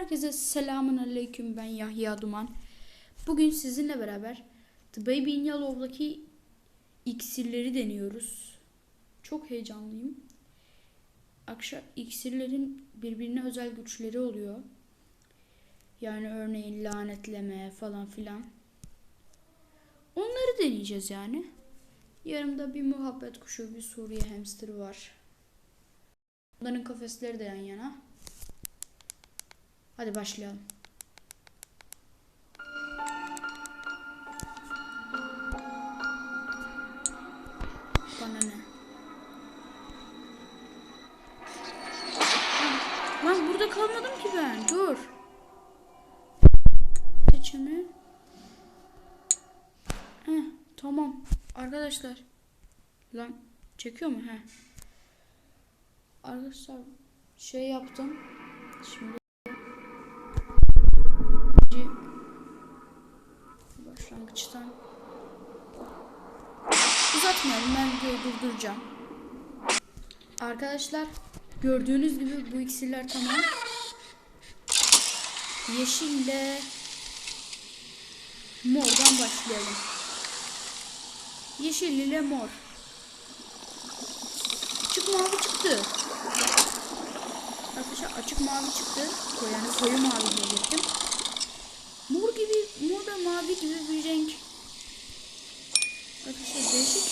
Herkese selamun aleyküm ben Yahya Duman. Bugün sizinle beraber The Baby in Yellow'daki iksirleri deniyoruz. Çok heyecanlıyım. Akşam iksirlerin birbirine özel güçleri oluyor. Yani örneğin lanetleme falan filan. Onları deneyeceğiz yani. Yanımda bir muhabbet kuşu, bir Suriye hamster var. Bunların kafesleri de yan yana. Hadi başlayalım. Bana ne? Lan burada kalmadım ki ben. Dur. Seçimi. Heh, tamam. Arkadaşlar. Lan çekiyor mu? He. Arkadaşlar şey yaptım. Şimdi başlangıçtan uzatmayalım ben videoyu durduracağım. Arkadaşlar gördüğünüz gibi bu iksirler tamam. Yeşille mordan başlayalım. Yeşil ile mor. Açık mavi çıktı. Arkadaşlar açık mavi çıktı. Yani koyu mavi belirttim. Mor gibi, ve mavi gibi bir renk. Arkadaşlar değişik.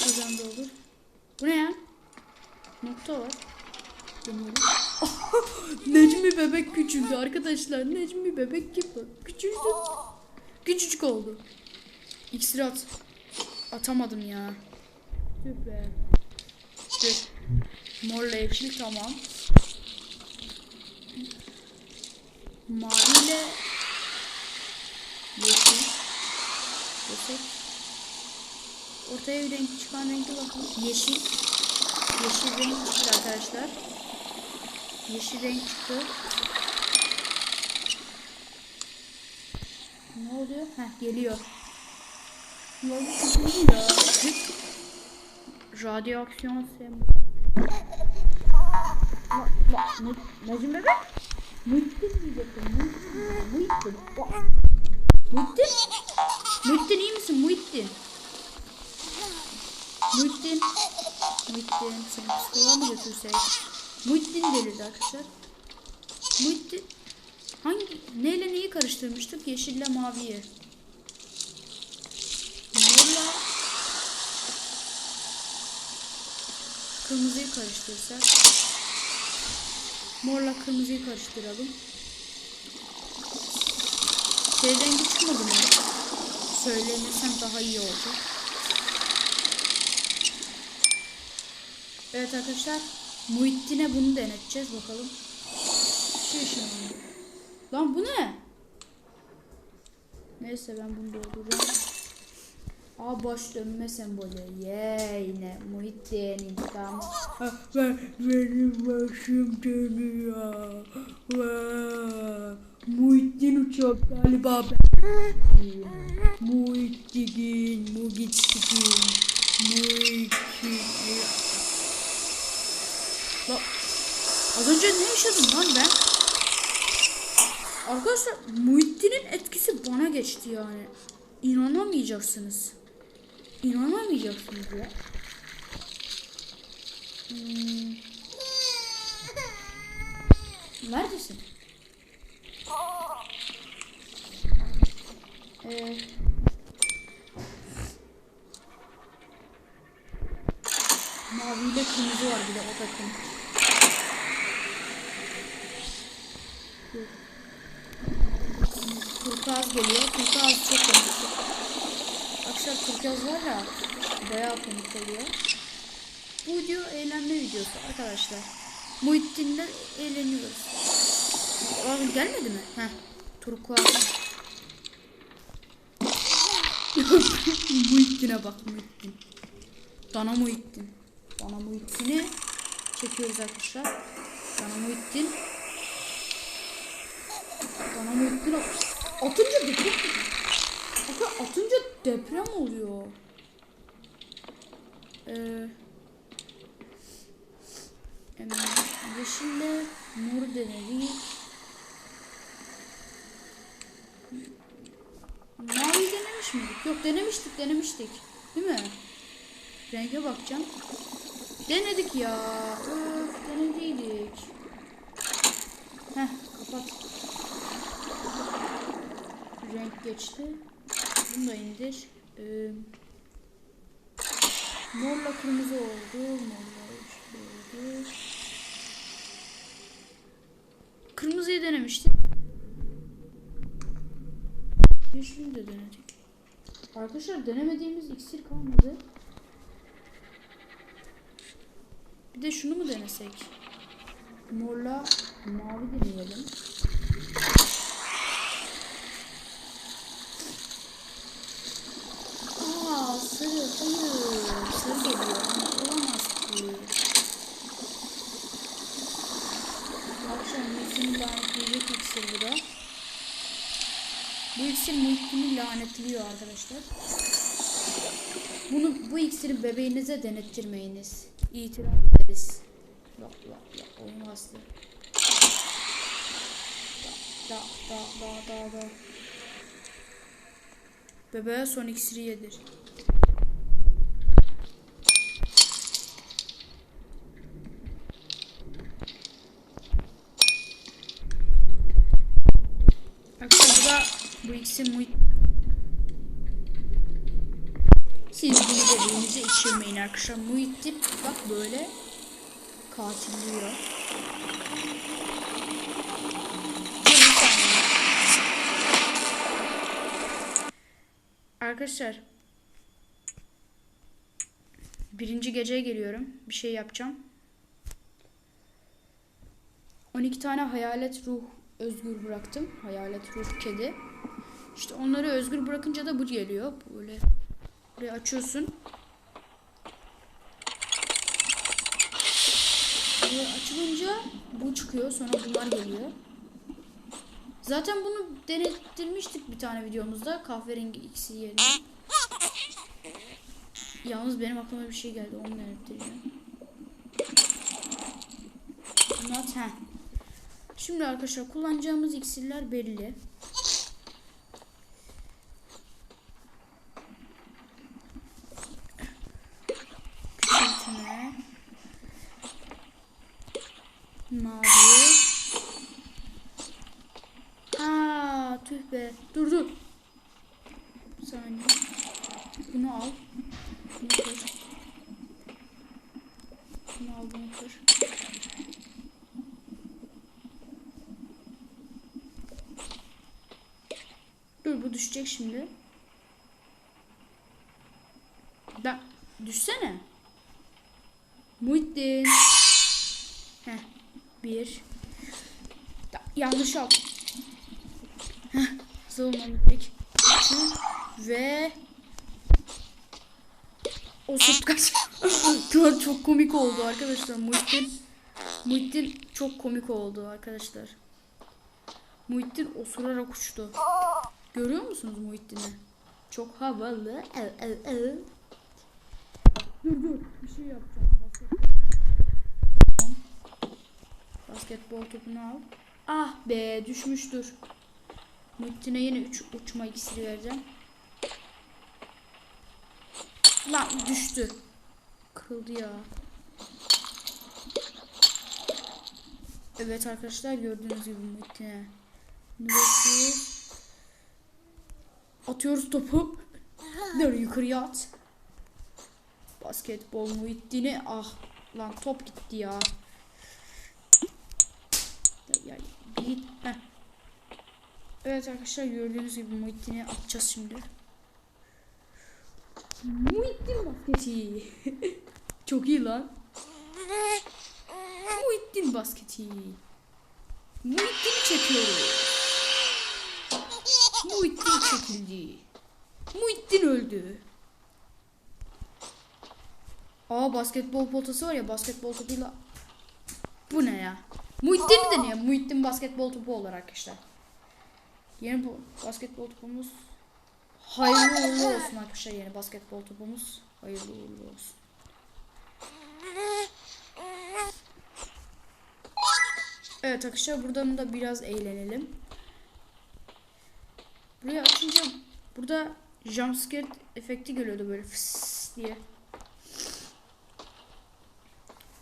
Kazandı olur. Bu ne ya? Nokta var. Deniyorum. Necmi bebek küçüldü arkadaşlar. Necmi bebek gibi küçüldü. Küçücük oldu. İksir at. Atamadım ya. Be. Dur. Morla yeşil tamam. Mavi yeşil. Desek. Ortaya bir renk çıkan renkli bakalım. Yeşil. Yeşil renk çıktı arkadaşlar. Yeşil renk çıktı. Ne oluyor? Heh geliyor. Ne oldu? Ya. Radyaksiyon sem. Necim bebek? Muhittin diyecektim. Muhittin. Muhittin. Muhittin? Muhittin iyi misin Muhittin? Muhittin. Muhittin. Seni psikoloğa mı götürsek? Muhittin delirdi arkadaşlar. Muhittin. Hangi, neyle neyi karıştırmıştık? Yeşille maviyi. Morla kırmızıyı karıştırsak. Morla kırmızıyı karıştıralım. Şey rengi çıkmadı mı? Söylemesem daha iyi olacak. Evet arkadaşlar. Muhittin'e bunu deneteceğiz bakalım. Şey şimdi. Lan bu ne? Neyse ben bunu dolduracağım. Aa baş dönme sembolü. Ye yine Muhittin intikam. Ben, benim başım dönüyor. Uçak galiba ben. Muhittin, Muhittin, Muhittin. Lan az önce ne yaşadım lan ben? Arkadaşlar Muhittin'in etkisi bana geçti yani. İnanamayacaksınız. İnanamayacaksınız ya. Hmm. Neredesin? Ee, maviyle kırmızı var bir de o takım. Turkuaz geliyor. Turkuaz çok komik. Akşam turkuaz var ya bayağı komik oluyor. Bu video eğlenme videosu arkadaşlar. Muhittin'de eğleniyoruz. Abi gelmedi mi? Heh. Turkuaz. Muhittin'e bak Muhittin. Dana Muhittin. Dana Muhittin'i çekiyoruz arkadaşlar. Dana Muhittin. Dana Muhittin atınca deprem Bakın atınca deprem oluyor. Ee, hemen Yeşille mor denedik. Miydik? Yok denemiştik denemiştik. Değil mi? Renge bakacağım. Denedik ya. Öf denediydik. Heh kapat. Renk geçti. Bunu da indir. Ee, morla kırmızı oldu. Morla oldu. Kırmızıyı denemiştik. Yeşili de denedik. Arkadaşlar denemediğimiz iksir kalmadı. Bir de şunu mu denesek? Morla mavi deneyelim. Aa sarı hayır. Sarı geliyor ama olamaz ki. Akşam Muhittin'i lanetleyecek iksir bu da. Bu iksir Muhittin'i lanetliyor arkadaşlar. Bunu bu iksiri bebeğinize denettirmeyiniz. İtiraf ederiz. Yok yok yok olmaz. Da da da da da. Bebeğe son iksiri yedir. Arkadaşlar bu da iksir muhit. Siz bunu bebeğinize içirmeyin arkadaşlar. Muhittin bak böyle saniye. Arkadaşlar birinci geceye geliyorum. Bir şey yapacağım. 12 tane hayalet ruh özgür bıraktım. Hayalet ruh kedi. İşte onları özgür bırakınca da bu geliyor. Böyle buraya açıyorsun. Böyle açılınca bu çıkıyor. Sonra bunlar geliyor. Zaten bunu denettirmiştik bir tane videomuzda. Kahverengi ikisi yerine. Yalnız benim aklıma bir şey geldi. Onu denettireceğim. Not he. Şimdi arkadaşlar kullanacağımız iksirler belli. Küçültme. Mavi. Aa tüh be. Dur dur. Bir saniye. Bunu al. Bunu kır. Bunu al bunu kır. Dur bu düşecek şimdi. Da düşsene. Muhittin. Heh. Bir. Da, yanlış al. Heh. İki. Ve o kaç. Çok- çok komik oldu arkadaşlar. Muhittin Muhittin çok komik oldu arkadaşlar. Muhittin osurarak uçtu. Görüyor musunuz Muhittin'i? Çok havalı. El, el, el. Dur dur bir şey yapacağım. Basketbol, Basketbol topunu al. Ah be düşmüştür. Muhittin'e yine üç uçma iksiri vereceğim. Lan düştü. Kırıldı ya. Evet arkadaşlar gördüğünüz gibi Muhittin'e. Atıyoruz topu. Dur yukarıya at. Basketbol Muhittin'i. Ah lan top gitti. Ya, Evet arkadaşlar gördüğünüz gibi Muhittin'i atacağız şimdi. Muhittin basketi. Çok iyi lan. Muhittin basketi. Muhittin'i çekiyoruz. Muhittin çekildi. Muhittin öldü. Aa basketbol potası var ya basketbol topuyla. Bu ne ya? Muhittin'i deneyelim. Muhittin basketbol topu olarak işte. Yeni bu basketbol topumuz hayırlı uğurlu olsun arkadaşlar yeni basketbol topumuz. Hayırlı uğurlu olsun. Evet arkadaşlar buradan da biraz eğlenelim. Burayı açınca burada jumpscare efekti geliyordu böyle fıs diye.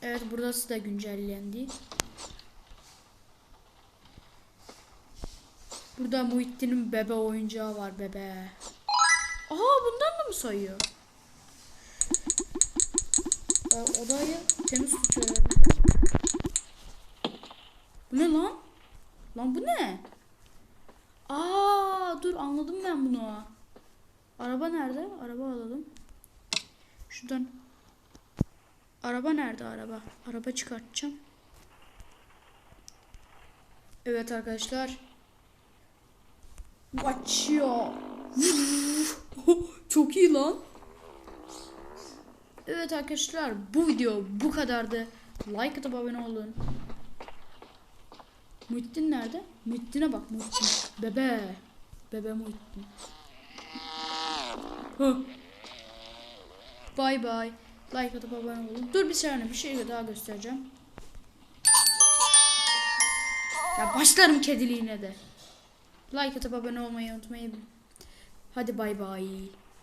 Evet burası da güncellendi. Burada Muhittin'in bebe oyuncağı var bebe. Aha bundan da mı sayıyor? Ee, odayı temiz tutuyor. Bu ne lan? Lan bu ne? Aa dur anladım ben bunu. Araba nerede? Araba alalım. Şuradan. Araba nerede araba? Araba çıkartacağım. Evet arkadaşlar. Açıyor. Çok iyi lan. Evet arkadaşlar bu video bu kadardı. Like atıp abone olun. Muhittin nerede? Muhittin'e bak Muhittin. Bebe. Bebe Muhittin. Bye bye. Like atıp abone olun. Dur bir saniye bir şey daha göstereceğim. Ya başlarım kediliğine de. Like atıp abone olmayı unutmayın. Hadi bay bay.